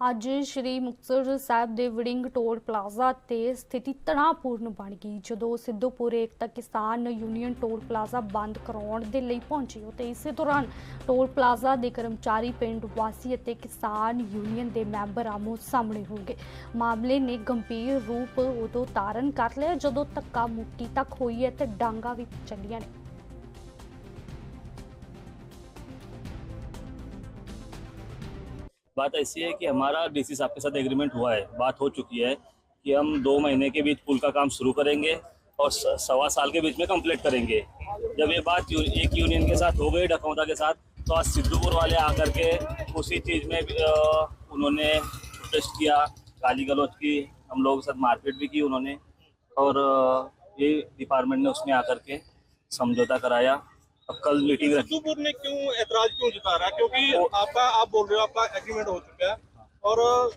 ਅੱਜ ਸ਼੍ਰੀ ਮੁਕਤਸਰ ਸਾਹਿਬ ਦੇ Warring toll plaza ਤੇ ਸਥਿਤੀ ਤਣਾਅਪੂਰਨ ਬਣ ਗਈ, ਜਦੋਂ ਸਿੱਧੂਪੁਰ ਏਕਤਾ ਕਿਸਾਨ ਯੂਨੀਅਨ ਟੋਲ ਪਲਾਜ਼ਾ ਬੰਦ ਕਰਾਉਣ ਦੇ ਲਈ ਪਹੁੰਚੀ ਤੇ ਇਸੇ ਦੌਰਾਨ ਟੋਲ ਪਲਾਜ਼ਾ ਦੇ ਕਰਮਚਾਰੀ, ਪਿੰਡ ਵਾਸੀ ਅਤੇ ਕਿਸਾਨ ਯੂਨੀਅਨ ਦੇ ਮੈਂਬਰ ਆਮੋ ਸਾਹਮਣੇ ਹੋ ਗਏ ਮਾਮਲੇ ਨੇ ਗੰਭੀਰ ਰੂਪ ਉਦੋਂ ਧਾਰਨ ਕਰ ਲਿਆ ਜਦੋਂ ਧੱਕਾ ਮੁੱਕੀ ਤੱਕ ਹੋਈ ਹੈ ਤੇ ਡਾਂਗਾ ਵੀ ਚੱਲੀਆਂ ਨੇ। बात ऐसी है कि हमारा डीसी साहब के साथ एग्रीमेंट हुआ है, बात हो चुकी है कि हम दो महीने के बीच पुल का काम शुरू करेंगे और सवा साल के बीच में कंप्लीट करेंगे। जब ये बात एक यूनियन के साथ हो गई डकौता के साथ तो आज सिद्धूपुर वाले आकर के उसी चीज़ में उन्होंने प्रोटेस्ट किया, गाली गलौज की, हम लोगों के साथ मारपीट भी की उन्होंने और ये डिपार्टमेंट ने उसमें आकर के समझौता कराया। अब कल मीटिंग सिद्धूपुर ने क्यों ऐतराज क्यों जता रहा है क्योंकि आपका आप बोल रहे हो आपका एग्रीमेंट हो चुका है। और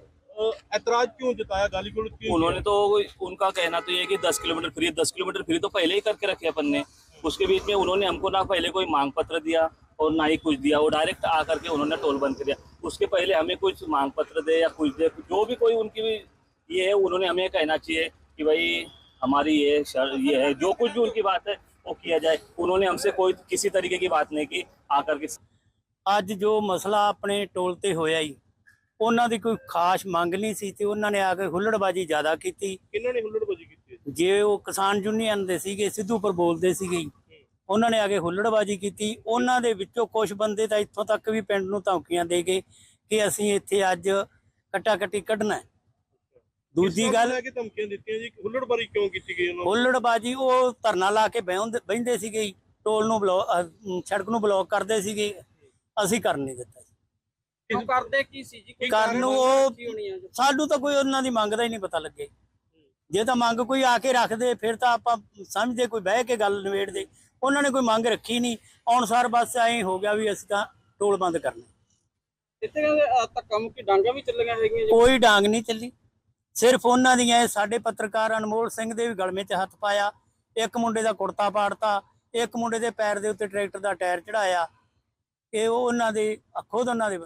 ऐतराज क्यों जताया? गाली क्यों उन्होंने तो उनका कहना तो ये कि 10 किलोमीटर फ्री 10 किलोमीटर फ्री तो पहले ही करके रखे अपन ने। उसके बीच में उन्होंने हमको ना पहले कोई मांग पत्र दिया और ना ही कुछ दिया। वो डायरेक्ट आकर के उन्होंने टोल बंद कर दिया। उसके पहले हमें कुछ मांग पत्र दे या कुछ दे जो भी कोई उनकी भी ये है उन्होंने हमें कहना चाहिए कि भाई हमारी ये शर, ये है। जो कुछ भी उनकी बात है वो किया जाए उन्होंने हमसे कोई किसी तरीके की बात नहीं की आकर के ਅੱਜ ਜੋ ਮਸਲਾ ਆਪਣੇ ਟੋਲ ਤੇ ਹੋਇਆ ਹੀ ਉਹਨਾਂ ਦੀ ਕੋਈ ਖਾਸ ਮੰਗ ਨਹੀਂ ਸੀ ਤੇ ਉਹਨਾਂ ਨੇ ਆ ਕੇ ਹੁੱਲੜਬਾਜੀ ਜ਼ਿਆਦਾ ਕੀਤੀ किन्होंने ने हुल्लड़बाजी की थी ਜੇ ਉਹ ਕਿਸਾਨ ਯੂਨੀਅਨ ਦੇ ਸੀਗੇ ਸਿੱਧੂਪੁਰ ਬੋਲਦੇ ਸੀਗੇ ਉਹਨਾਂ ਨੇ ਆ ਕੇ ਹੁੱਲੜਬਾਜੀ ਕੀਤੀ ਉਹਨਾਂ ਦੇ ਵਿੱਚੋਂ ਕੁਝ ਬੰਦੇ ਤਾਂ ਇੱਥੋਂ ਤੱਕ ਵੀ ਪਿੰਡ ਨੂੰ ਧਮਕੀਆਂ ਦੇ ਗਏ ਕਿ ਅਸੀਂ ਇੱਥੇ ਅੱਜ ਕੱਟਾ ਕੱਟੀ ਕੱਢਣਾ ਹੈ। ਦੂਜੀ ਗੱਲ ਕਿ ਧਮਕੀਆਂ ਦਿੱਤੀਆਂ ਜੀ ਹੁੱਲੜਬਾਜੀ ਕਿਉਂ ਕੀਤੀ ਗਈ ਉਹਨਾਂ ਹੁੱਲੜਬਾਜੀ ਉਹ ਧਰਨਾ ਲਾ ਕੇ ਬਹਿੰਦੇ ਬਹਿੰਦੇ ਸੀਗੇ ਜੀ। ਟੋਲ ਨੂੰ ਬਲੌਕ ਸੜਕ ਨੂੰ ਬਲੌਕ ਕਰਦੇ ਸੀਗੇ ਅਸੀਂ ਕਰਨ ਨਹੀਂ ਦਿੱਤਾ ਜੀ। ਕਿਉਂ ਕਰਦੇ ਕੀ ਸੀ ਜੀ? ਕੋਈ ਕਰਨ ਨੂੰ ਉਹ ਕੀ ਹੋਣੀ ਆ ਜੋ? ਸਾਨੂੰ ਤਾਂ ਕੋਈ ਉਹਨਾਂ ਦੀ ਮੰਗ ਦਾ ਹੀ ਨਹੀਂ ਪਤਾ ਲੱਗੇ। ਜੇ ਤਾਂ ਮੰਗ ਕੋਈ ਆ ਕੇ ਰੱਖਦੇ ਫਿਰ ਤਾਂ ਆਪਾਂ ਸਮਝਦੇ ਕੋਈ ਬਹਿ ਕੇ ਗੱਲ ਨਿਬੇੜਦੇ। ਉਹਨਾਂ ਨੇ ਕੋਈ ਮੰਗ ਰੱਖੀ ਨਹੀਂ। ਆਉਣ ਸਾਰ ਬਸ ਐਂ ਹੋ ਗਿਆ ਵੀ ਅਸੀਂ ਤਾਂ ਟੋਲ ਬੰਦ ਕਰਨਾ। ਇੱਥੇ ਕਹਿੰਦੇ ਅ, ਧੱਕਾ ਮੁੱਕੀ ਡਾਂਗਾ ਵੀ ਚੱਲੀਆਂ ਹੈਗੀਆਂ ਜੀ? ਕੋਈ ਡਾਂਗ ਨਹੀਂ ਚੱਲੀ। ਸਿਰਫ ਉਹਨਾਂ ਦੀਆਂ ਇਹ ਸਾਡੇ ਪੱਤਰਕਾਰ ਅਨਮੋਲ ਸਿੰਘ ਦੇ ਵੀ ਗਲਮੇ 'ਚ ਹੱਥ ਪਾਇਆ, ਇੱਕ ਮੁੰਡੇ ਦਾ ਕੁੜਤਾ ਪਾੜਤਾ, ਇੱਕ ਮੁੰਡੇ ਦੇ ਪੈਰ ਦੇ ਉੱਤੇ ਟਰੈਕਟਰ ਦਾ ਟਾਇਰ ਚੜਾਇਆ ਕਿ ਉਹ ਉਹਨਾਂ ਦੇ ਖੁਦ ਉਹਨਾਂ ਦੇ